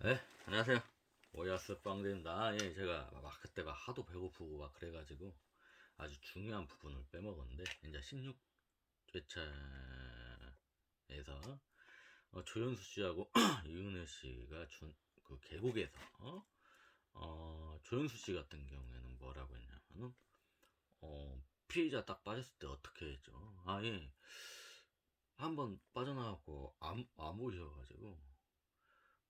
네, 안녕하세요. 오야스 빵입니다. 예, 제가 막 그때가 하도 배고프고 막 그래가지고 아주 중요한 부분을 빼먹었는데 이제 16회차에서 어, 조현수 씨하고 이은혜 씨가 준 그 계곡에서 어? 어, 조현수 씨 같은 경우에는 뭐라고 했냐면은 어, 피해자 딱 빠졌을 때 어떻게 했죠? 아 예, 한번 빠져나가고 안, 안 보셔가지고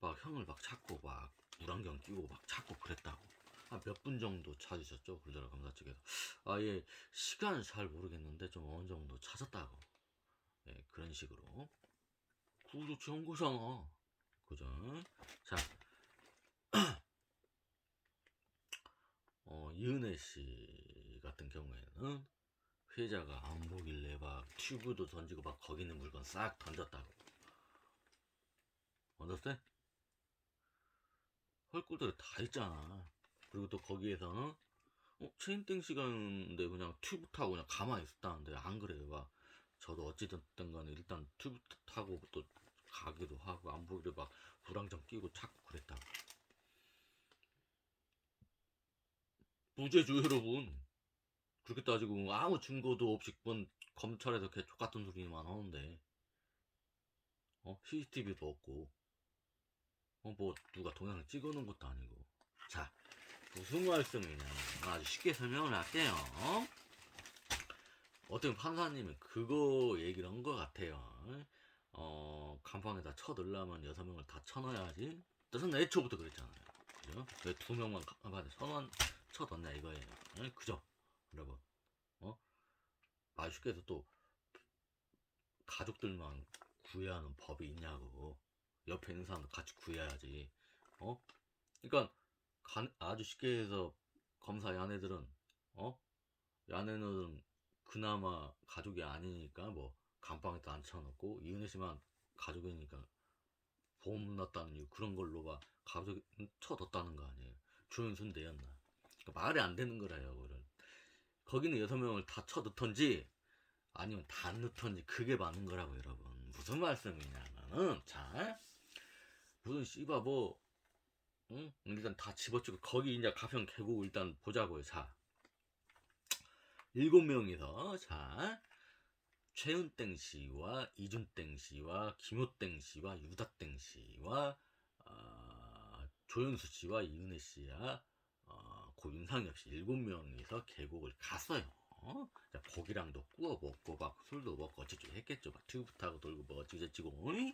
막 형을 막 찾고 막 물안경 끼고 막 찾고 그랬다고. 한 몇 분 정도 찾으셨죠? 굴더라 검사 측에서. 아예 시간은 잘 모르겠는데 좀 어느 정도 찾았다고. 예 그런 식으로. 그거 좋은 거잖아. 그죠? 자. 어, 이은혜 씨 같은 경우에는 피해자가 안 보길래 막 튜브도 던지고 막 거기 있는 물건 싹 던졌다고. 얻었어요? 헐꿀들이 다 있잖아. 그리고 또 거기에서는 어, 체인땡 시간인데 그냥 튜브 타고 그냥 가만히 있었다는데 안 그래요. 막 저도 어찌됐든 간에 일단 튜브 타고 또 가기도 하고 안 보기를 막 불안정 끼고 찾고 그랬다고. 무죄죠 여러분. 그렇게 따지고 아무 증거도 없이 뭔 검찰에서 개촉 같은 소리만 하는데 어 CCTV도 없고 어, 뭐 누가 동영상 찍어놓은 것도 아니고. 자 무슨 말씀이냐. 아주 쉽게 설명을 할게요. 어떤 판사님은 그거 얘기를 한 것 같아요. 어 간판에다 쳐넣으려면 여섯 명을 다 쳐넣어야지. 뜻은 애초부터 그랬잖아요. 그죠? 왜 두 명만 간판에 쳐넣, 쳐넣냐 이거예요. 예? 그죠? 여러분. 어? 마주께서 또 가족들만 구해야 하는 법이 있냐고 옆에 있는 사람도 같이 구해야지. 어? 그러니까 간- 아주 쉽게 해서 검사 야네들은 어? 야네는 그나마 가족이 아니니까 뭐 감방에도 안 쳐놓고 이은혜 씨만 가족이니까 보험 났다는 이유 그런 걸로 봐 가족 쳐뒀다는 거 아니에요. 조윤순 내였나? 그러니까 말이 안 되는 거라요. 그걸 거기는 여섯 명을 다 쳐넣던지 아니면 다안 넣던지 그게 맞는 거라고 여러분. 무슨 말씀이냐면은 자 무슨 씨바 뭐 응? 일단 다 집어치고 거기 이제 가평 계곡 일단 보자고요. 자 일곱 명이서 자 최은땡 씨와 이준땡 씨와 김호땡 씨와 유다땡 씨와 어, 조윤수 씨와 이은혜 씨와 어, 고 윤상엽 씨 일곱 명이서 계곡을 갔어요. 어? 자, 고기랑도 구워 먹고 막 술도 먹고 어쩌고 했겠죠. 막 튜브 타고 돌고 뭐 어쩌고 저쩌고. 어이?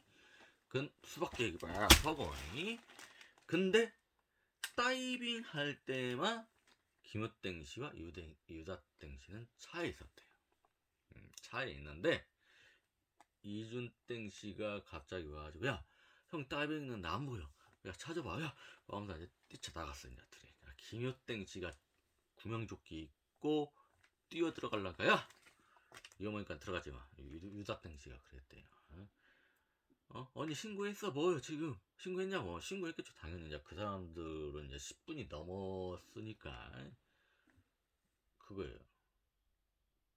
그 수박게 얘기 막. 어이? 근데 다이빙 할 때만 김우땡 씨와 유댕, 유다땡 씨는 차에 있었대요. 음, 차에 있는데 이준땡 씨가 갑자기 와가지고 야 형 다이빙 있는데 안 보여. 야 찾아봐. 야 하면서 이제 뛰쳐 나갔어 이제 둘이. 김효땡 씨가 구명조끼 입고 뛰어 들어갈라가 야 이어머니까 들어가지 마. 유- 유다땡 씨가 그랬대요. 어? 어? 언니 신고했어? 뭐요 지금? 신고했냐고? 신고했겠죠 당연히. 이제 그 사람들은 이제 10분이 넘었으니까. 그거예요.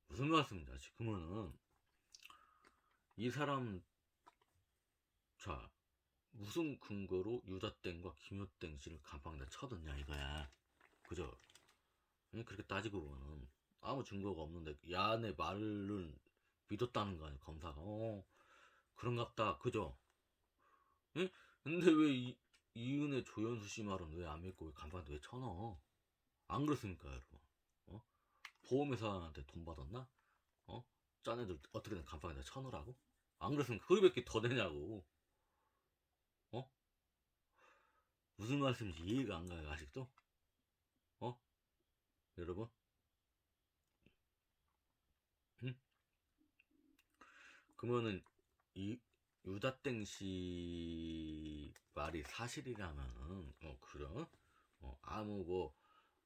무슨 말씀인지 지금은? 이 사람 자 무슨 근거로 유다땡과 김효땡 씨를 감방에다 쳐뒀냐 이거야. 그죠? 예, 그렇게 따지고 보면은 아무 증거가 없는데 야네 말을 믿었다는 거 아니야 검사가. 어 그런갑다. 그죠? 예? 근데 왜 이, 이은혜 조연수 씨 말은 왜 안 믿고 왜 감방에 왜 쳐넣어? 안 그렇습니까 여러분? 어? 보험회사한테 돈 받았나? 어? 짠 애들 어떻게든 감방에다 쳐넣으라고? 안 그렇습니까? 그리밖에 더 되냐고. 어? 무슨 말씀인지 이해가 안 가요 아직도? 어? 여러분? 그러면은 이 유다땡 씨 말이 사실이라면은 어 그런 어 아무 뭐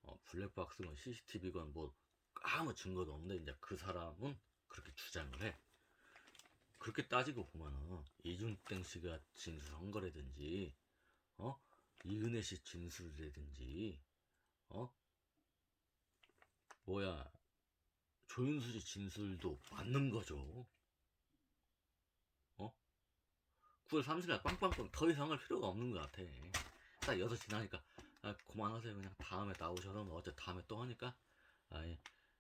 어, 블랙박스건 CCTV건 뭐 아무 증거도 없는데 이제 그 사람은 그렇게 주장을 해. 그렇게 따지고 보면은 이준땡 씨가 진술한 거라든지 어 이은혜 씨 진술이라든지 어 뭐야 조윤수 씨 진술도 맞는 거죠. 9월 30일 빵빵빵 더 이상 할 필요가 없는 것 같아. 딱 6시 나니까 아, 그만하세요. 그냥 다음에 나오셔서 뭐 어째 다음에 또 하니까. 아 예.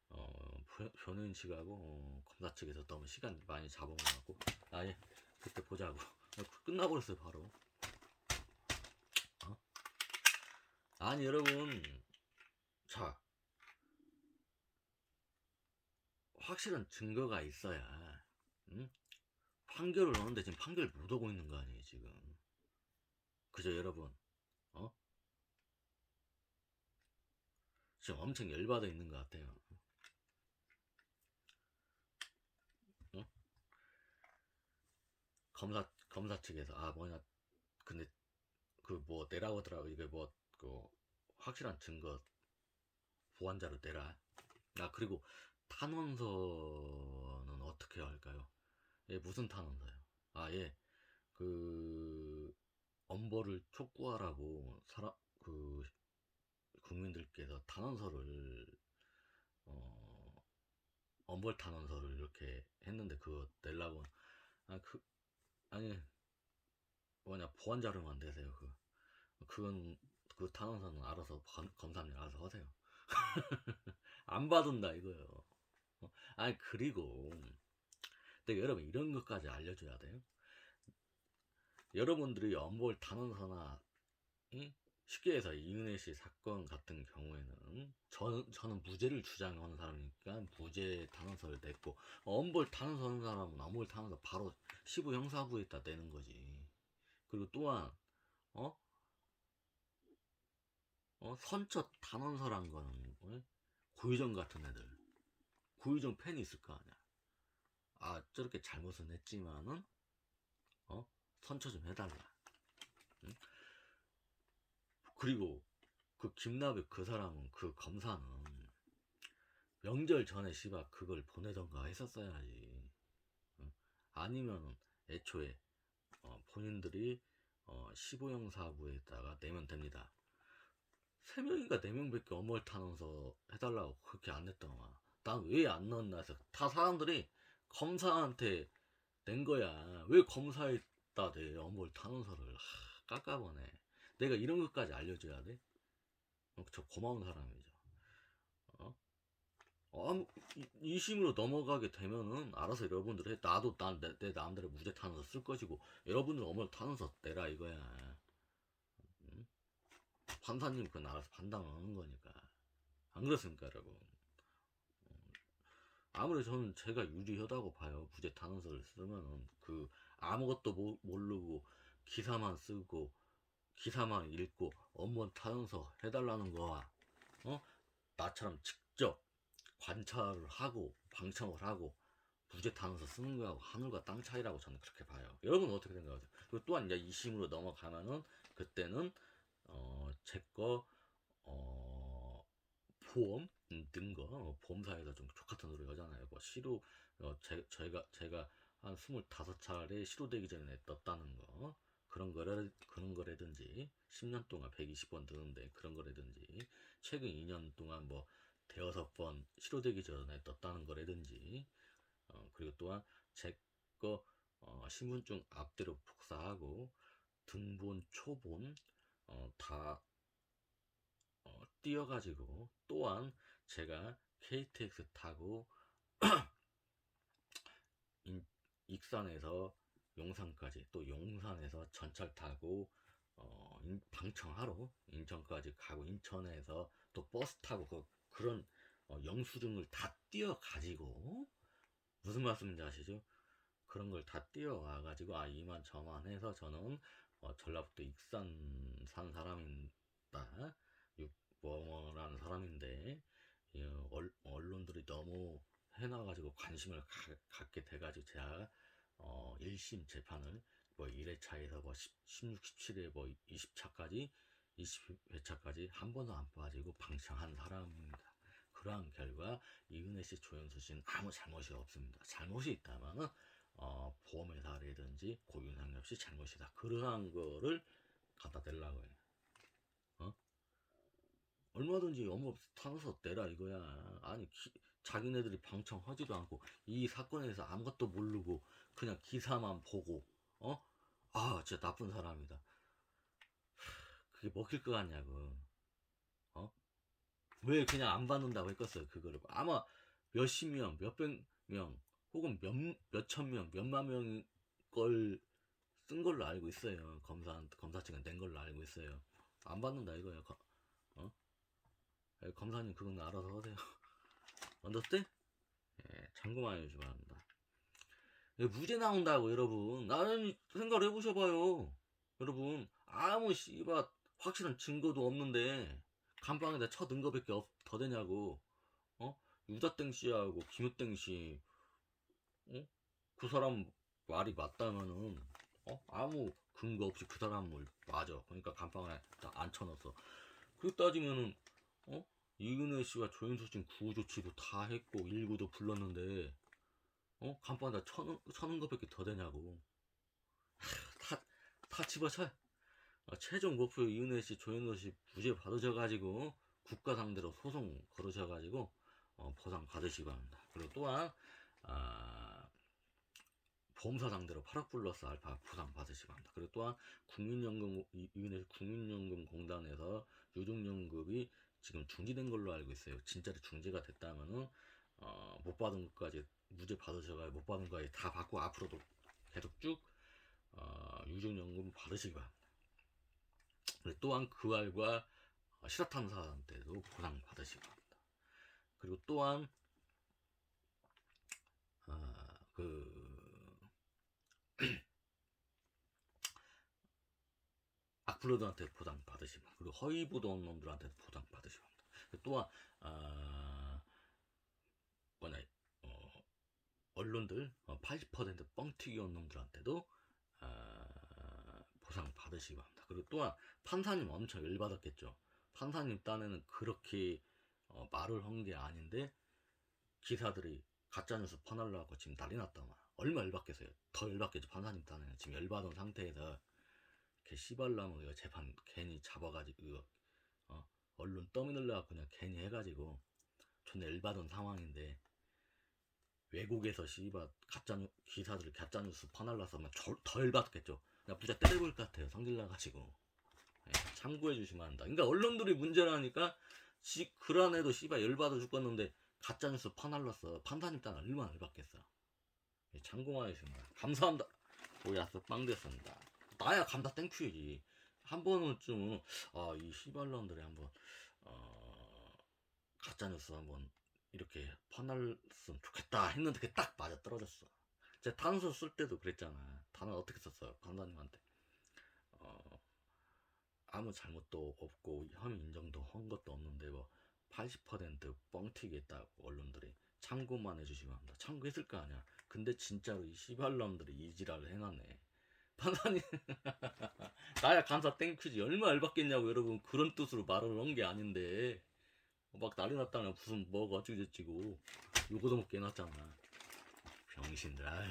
어, 표- 변호인 측하고 어, 검사 측에서 너무 시간 많이 잡아먹어갖고. 아 예. 그때 보자고. 어, 끝나버렸어요 바로. 어? 아니 여러분. 자. 확실한 증거가 있어야 응? 판결을 넣는데 지금 판결 못 오고 있는 거 아니에요 지금 그죠 여러분 어? 지금 엄청 열받아 있는 것 같아요 어? 검사 검사 측에서 아 뭐냐 근데 그 뭐 내라고 하더라고 이게 뭐 그 확실한 증거 보완자로 내라 아 그리고 할까요? 예, 무슨 탄원서요? 아, 예. 그, 엄벌을 촉구하라고, 사람, 그, 국민들께서 탄원서를, 어, 엄벌 탄원서를 이렇게 했는데, 그거 내려고, 아, 그, 아니, 뭐냐, 보완자료만 내세요, 그. 그건, 그 탄원서는 알아서, 검- 검사님 알아서 하세요. 안 받은다, 이거요. 어? 아니, 그리고, 근데 여러분 이런 것까지 알려줘야 돼요. 여러분들이 엄벌 단원서나 응? 쉽게 해서 이은혜 씨 사건 같은 경우에는 저는 저는 무죄를 주장하는 사람이니까 무죄 단원서를 냈고 엄벌 단원서 하는 사람은 엄벌 단원서 바로 시부 형사부에다 내는 거지. 그리고 또한 어? 어 선처 단원서란 거는 어? 고유정 같은 애들 고유정 팬이 있을 거 아니야. 아 저렇게 잘못은 했지만은 어? 선처 좀 해달라. 응? 그리고 그 김나백 그 사람은 그 검사는 명절 전에 씨발 그걸 보내던가 했었어야지. 응? 아니면 애초에 어, 본인들이 어, 15형 사부에다가 내면 됩니다. 세 명인가 네 명밖에 어멀 타면서 해달라고 그렇게 안 냈더만 난 왜 안 넣었나 해서 다 사람들이 검사한테 낸 거야. 왜 검사에다 내 어뭘 탄원서를 하, 깎아보네. 내가 이런 것까지 알려줘야 돼? 어, 저 고마운 사람이죠. 어? 어, 이심으로 넘어가게 되면은 알아서 여러분들 해. 나도 난 내, 내 나름대로 무죄 탄원서 쓸 것이고 여러분들 어머 탄원서 내라 이거야. 응? 판사님 그건 알아서 판단하는 거니까. 안 그렇습니까, 여러분? 아무리 저는 제가 유리하다고 봐요. 부재 탄원서를 쓰면은 그 아무것도 모, 모르고 기사만 쓰고 기사만 읽고 업무 탄원서 해달라는 거와 어 나처럼 직접 관찰을 하고 방청을 하고 부재 탄원서 쓰는 거하고 하늘과 땅 차이라고 저는 그렇게 봐요. 여러분은 어떻게 생각하세요? 그리고 또한 이제 이심으로 넘어가면은 그때는 어 제거 어, 보험 든 거, 어, 보험사에서 좀 족같은 소리 하잖아요. 뭐, 시로, 어, 제, 저희가, 제가 한 25차례 시로되기 전에 떴다는 거. 그런 거라, 그런 거라든지, 10년 동안 120번 드는데 그런 거라든지, 최근 2년 동안 뭐, 대여섯 번 시로되기 전에 떴다는 거라든지, 어, 그리고 또한 제 거, 어, 신분증 앞뒤로 복사하고, 등본, 초본, 어, 다, 어, 띄어가지고, 또한 제가 KTX 타고 인- 익산에서 용산까지 또 용산에서 전철 타고 어, 인- 방청하러 인천까지 가고 인천에서 또 버스 타고 그, 그런 어, 영수증을 다 띄어 가지고 무슨 말씀인지 아시죠? 그런 걸다 띄어와 가지고 아 이만 저만 해서 저는 어, 전라북도 익산 산 사람이다 육범어라는 사람인데 이, 어, 얼- 언론들이 너무 해놔가지고 관심을 가- 갖게 돼가지고 제가 어, 1심 재판을 뭐 1회차에서 뭐 10, 16, 17회 뭐 20차까지 20회차까지 한 번도 안 빠지고 방청한 사람입니다. 그러한 결과 이은혜 씨, 조현수 씨는 아무 잘못이 없습니다. 잘못이 있다면은 어, 보험회사라든지 고윤상엽 씨 잘못이다. 그러한 거를 갖다 대려고 해요. 어? 얼마든지 업무 탄원서 내라 이거야. 아니 기- 자기네들이 방청하지도 않고 이 사건에서 아무것도 모르고 그냥 기사만 보고 어? 아 진짜 나쁜 사람이다. 하, 그게 먹힐 것 같냐고. 어? 왜 그냥 안 받는다고 했겠어요, 그거를. 아마 몇십 명, 몇백 명, 혹은 몇, 몇천 명, 몇만 명 걸 쓴 걸로 알고 있어요. 검사, 검사증은 낸 걸로 알고 있어요. 안 받는다 이거예요. 에, 검사님 그건 알아서 하세요. 언더스탠? 예, 참고만 해주시기 바랍니다. 예, 무죄 나온다고 여러분. 나는 생각을 해보셔봐요. 여러분 아무 씨발 확실한 증거도 없는데 감방에다 쳐든 거밖에 없, 더 되냐고. 어? 유다땡 씨하고 김우땡 씨, 어? 그 사람 말이 맞다면은 어? 아무 근거 없이 그 사람을 맞아. 그러니까 감방에 다 앉혀놨어. 그렇게 따지면은 어? 이은혜 씨와 조윤수 씨는 구호 조치도 다 했고 일구도 불렀는데 어? 감방에다 쳐는, 쳐는 것밖에 더 되냐고. 하, 다, 다 집어쳐. 어, 최종 목표 이은혜 씨, 조윤수 씨 무죄 받으셔가지고 국가 상대로 소송 걸으셔가지고 어, 보상 받으시기 바랍니다. 그리고 또한 아, 보험사 상대로 8억 플러스 알파 보상 받으시기 바랍니다. 그리고 또한 국민연금 이- 이은혜 씨 국민연금 공단에서 유족연금이 지금 중지된 걸로 알고 있어요. 진짜로 중지가 됐다면은 어, 못 받은 것까지 무죄 받으셔가지고 못 받은 거까지 다 받고 앞으로도 계속 쭉 어, 유족연금 받으시기 바랍니다. 또한 그 알과 실화탐사한테도 보상 받으시기 바랍니다. 그리고 또한 아, 그 악플러들한테 보상 받으시면 그리고 허위 보도한 놈들한테 보상 받으시면 합니다. 또한 아, 뭐냐 어, 언론들 어, 80% 뻥튀기 온 놈들한테도 아, 보상 받으시기 바랍니다. 그리고 또한 판사님 엄청 열받았겠죠. 판사님 딴에는 그렇게 어, 말을 한 게 아닌데 기사들이 가짜뉴스 퍼날라고 지금 난리 났단 말이야. 얼마 열받겠어요. 더 열받겠죠. 판사님 딴에는 지금 열받은 상태에서 이렇게 씨발라면 이거 재판 괜히 잡아가지고 이거 어? 언론 떠미늘려고 그냥 괜히 해가지고 존나 열받은 상황인데 외국에서 씨발 가짜 기사들 가짜 뉴스 퍼날라서면 저- 더 열받겠죠. 그냥 부자 때려볼 것 같아요. 성질 나가지고 예, 참고해 주시면 한다. 그러니까 언론들이 문제라니까 시, 그 안에도 씨발 열받아 죽겠는데 가짜 뉴스 퍼날랐어. 판사님 딴 얼마나 열받겠어. 예, 참고만 해주십니다. 감사합니다. 오야스 빵 됐습니다. 나야 감사 땡큐지. 한 번은 아이 씨발놈들이 한번 어, 가짜뉴스 한번 이렇게 퍼날렸으면 좋겠다 했는데 그게 딱 맞아 떨어졌어. 제가 단서 쓸 때도 그랬잖아. 단어 어떻게 썼어요? 강사님한테. 어, 아무 잘못도 없고 혐의 인정도 한 것도 없는데 뭐 80% 뻥튀기 했다고 언론들이 참고만 해주시면 합니다. 참고했을 거 아니야. 근데 진짜로 이 씨발놈들이 이 지랄을 해놨네. 판사님. 나야 감사 땡큐지. 얼마 열받겠냐고 여러분 그런 뜻으로 말을 한 게 아닌데. 막 난리 났다는 무슨 뭐가 어쩌고저쩌고. 요거도 먹게 해놨잖아. 병신들 아유